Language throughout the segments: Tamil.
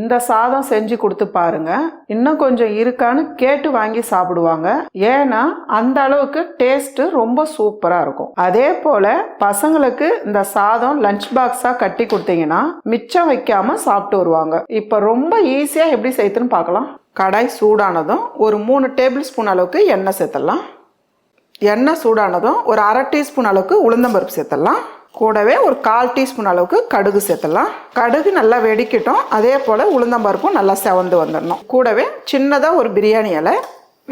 இந்த சாதம் செஞ்சு கொடுத்து பாருங்க. இன்னும் கொஞ்சம் இருக்கான்னு கேட்டு வாங்கி சாப்பிடுவாங்க. ஏன்னா அந்த அளவுக்கு டேஸ்ட் ரொம்ப சூப்பரா இருக்கும். அதே போல பசங்களுக்கு இந்த சாதம் லஞ்ச் பாக்ஸா கட்டி கொடுத்தீங்கன்னா மிச்சம் வைக்காம சாப்பிட்டு வருவாங்க. இப்ப ரொம்ப ஈஸியா எப்படி செய்யுதுன்னு பார்க்கலாம். கடாய் சூடானதும் ஒரு மூணு டேபிள் ஸ்பூன் அளவுக்கு எண்ணெய் சேர்த்துடலாம். எண்ணெய் சூடானதும் ஒரு அரை டீஸ்பூன் அளவுக்கு உளுந்தம்பருப்பு சேர்த்துடலாம். கூடவே ஒரு கால் டீஸ்பூன் அளவுக்கு கடுகு சேர்த்துடலாம். கடுகு நல்லா வெடிக்கட்டும். அதே போல் உளுந்தம்பருப்பும் நல்லா செவந்து வந்துடணும். கூடவே சின்னதாக ஒரு பிரியாணி இலை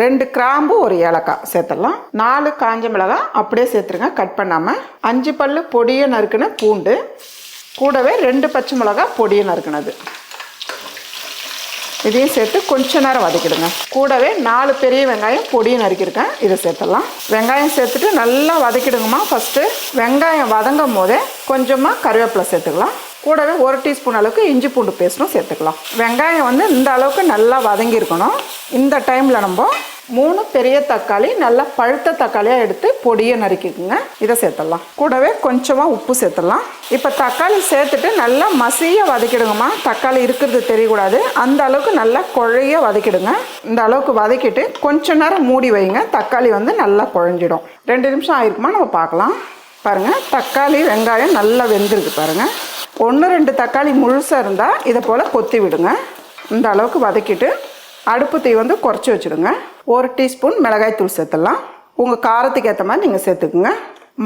ரெண்டு கிராம்பு ஒரு ஏலக்காய் சேர்த்துடலாம். நாலு காஞ்ச மிளகாய் அப்படியே சேர்த்துருங்க கட் பண்ணாமல் அஞ்சு பல் பொடியை நறுக்குன பூண்டு கூடவே ரெண்டு பச்சை மிளகாய் பொடியை நறுக்குனது. இதையும் சேர்த்து கொஞ்ச நேரம் வதக்கிடுங்க. கூடவே நாலு பெரிய வெங்காயம் பொடியும் நறுக்கியிருக்கேன். இதை சேர்த்துடலாம். வெங்காயம் சேர்த்துட்டு நல்லா வதக்கிடுங்கம்மா. ஃபஸ்ட்டு வெங்காயம் வதங்கும் போதே கொஞ்சமாக கருவேப்பிலை சேர்த்துக்கலாம். கூடவே ஒரு டீஸ்பூன் அளவுக்கு இஞ்சி பூண்டு பேஸ்ட்டும் சேர்த்துக்கலாம். வெங்காயம் வந்து இந்த அளவுக்கு நல்லா வதங்கியிருக்கணும். இந்த டைமில் நம்ம மூணு பெரிய தக்காளி நல்லா பழுத்த தக்காளியாக எடுத்து பொடியை நறுக்கிக்குங்க. இதை சேர்த்துடலாம். கூடவே கொஞ்சமாக உப்பு சேர்த்துடலாம். இப்போ தக்காளி சேர்த்துட்டு நல்லா மசிய வதக்கிடுங்கம்மா. தக்காளி இருக்கிறது தெரியக்கூடாது. அந்த அளவுக்கு நல்லா குழைய வதக்கிடுங்க. இந்த அளவுக்கு வதக்கிட்டு கொஞ்ச நேரம் மூடி வைங்க. தக்காளி வந்து நல்லா குழஞ்சிடும். ரெண்டு நிமிஷம் ஆயிருக்குமா? நம்ம பார்க்கலாம். பாருங்கள் தக்காளி வெங்காயம் நல்லா வெந்திருக்கு பாருங்கள் ஒன்று ரெண்டு தக்காளி முழுசாக இருந்தால் இதை போல் கொத்தி விடுங்க. இந்த அளவுக்கு வதக்கிட்டு அடுப்பு தீ வந்து குறைச்சி வச்சுடுங்க. ஒரு டீஸ்பூன் மிளகாய்த்தூள் சேர்த்துடலாம். உங்கள் காரத்துக்கு ஏற்ற மாதிரி நீங்கள் சேர்த்துக்குங்க.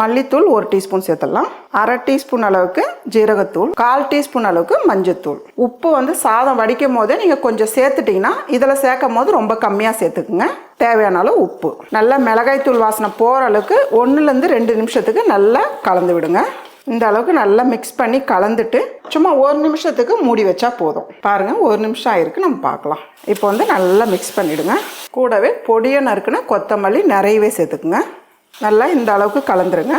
மல்லித்தூள் ஒரு டீஸ்பூன் சேர்த்துடலாம். அரை டீஸ்பூன் அளவுக்கு ஜீரகத்தூள் கால் டீஸ்பூன் அளவுக்கு மஞ்சத்தூள். உப்பு வந்து சாதம் வடிக்கும் போதே நீங்கள் கொஞ்சம் சேர்த்துட்டிங்கன்னா இதில் சேர்க்கும் போது ரொம்ப கம்மியாக சேர்த்துக்குங்க. தேவையான அளவு உப்பு. நல்லா மிளகாய்த்தூள் வாசனை போகிற அளவுக்கு ஒன்றுலேருந்து ரெண்டு நிமிஷத்துக்கு நல்லா கலந்து விடுங்க. இந்த அளவுக்கு நல்லா மிக்ஸ் பண்ணி கலந்துட்டு சும்மா ஒரு நிமிஷத்துக்கு மூடி வச்சா போதும். பாருங்கள் ஒரு நிமிஷம் ஆயிருக்கு நம்ம பார்க்கலாம். இப்போ வந்து நல்லா மிக்ஸ் பண்ணிவிடுங்க கூடவே பொடியை நறுக்குன்னா கொத்தமல்லி நிறையவே சேர்த்துக்குங்க. நல்லா இந்த அளவுக்கு கலந்துருங்க.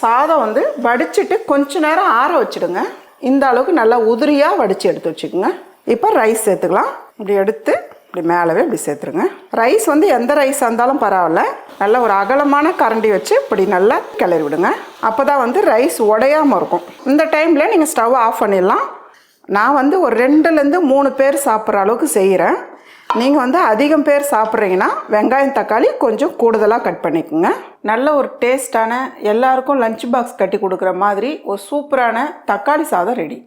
சாதம் வந்து வடிச்சிட்டு கொஞ்ச நேரம் ஆற வச்சிடுங்க. இந்த அளவுக்கு நல்லா உதிரியாக வடித்து எடுத்து வச்சுக்கோங்க. இப்போ ரைஸ் சேர்த்துக்கலாம். இப்படி எடுத்து இப்படி மேலவே இப்படி சேர்த்துருங்க. ரைஸ் வந்து எந்த ரைஸாக இருந்தாலும் பரவாயில்ல. நல்ல ஒரு அகலமான கரண்டி வச்சு இப்படி நல்லா கிளறி விடுங்க. அப்போ தான் வந்து ரைஸ் உடையாமல் இருக்கும். இந்த டைமில் நீங்கள் ஸ்டவ் ஆஃப் பண்ணிடலாம். நான் வந்து ஒரு ரெண்டுலேருந்து மூணு பேர் சாப்பிட்ற அளவுக்கு செய்கிறேன் நீங்கள் வந்து அதிகம் பேர் சாப்பிட்றீங்கன்னா வெங்காயம் தக்காளி கொஞ்சம் கூடுதலாக கட் பண்ணிக்கோங்க. நல்ல ஒரு டேஸ்ட்டான எல்லாருக்கும் லஞ்ச் பாக்ஸ் கட்டி கொடுக்குற மாதிரி ஒரு சூப்பரான தக்காளி சாதம் ரெடி